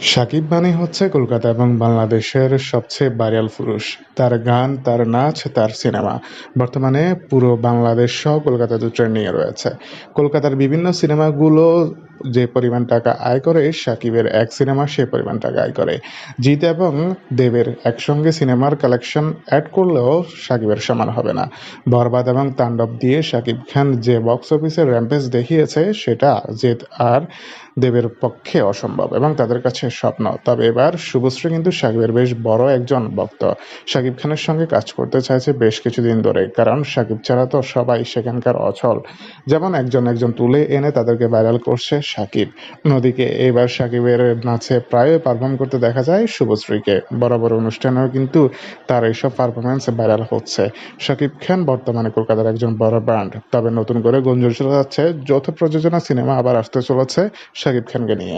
শাকিব মানে হচ্ছে কলকাতা এবং বাংলাদেশের সবচেয়ে ভাইরাল পুরুষ। তার গান, তার নাচ, তার সিনেমা। বর্তমানে পুরো বাংলাদেশ সহ কলকাতা তো ট্রেন্ডিংয়ে রয়েছে। কলকাতার বিভিন্ন সিনেমাগুলো যে পরিমাণ টাকা আয় করে শাকিবের এক সিনেমা সে পরিমাণ টাকা আয় করে। জিৎ এবং দেবের একসঙ্গে সিনেমার কালেকশন অ্যাড করলেও শাকিবের সমান হবে না। বরবাদ এবং তাণ্ডব দিয়ে শাকিব খান যে বক্স অফিসের র্যাম্পেজ দেখিয়েছে, সেটা জিৎ আর দেবের পক্ষে অসম্ভব এবং তাদের কাছে স্বপ্ন। তবে এবার শুভশ্রী কিন্তু শাকিবের বেশ বড় একজন ভক্ত। সাকিব খানের সঙ্গে কাজ করতে চাইছে বেশ কিছুদিন ধরে, কারণ সাকিব ছাড়া তো সবাই সেখানকার অচল। যেমন একজন একজন তুলে এনে তাদেরকে ভাইরাল করছে সাকিব। নদীকে এবার সাকিবের নাচে প্রায় পারফর্ম করতে দেখা যায় শুভশ্রীকে। বড় বড় অনুষ্ঠানেও কিন্তু তার এইসব পারফরমেন্স ভাইরাল হচ্ছে। শাকিব খান বর্তমানে কলকাতার একজন বড় ব্র্যান্ড তবে নতুন করে গুঞ্জন শোনা যাচ্ছে, যৌথ প্রযোজনা সিনেমা আবার আসতে চলেছে শাকিব খানকে নিয়ে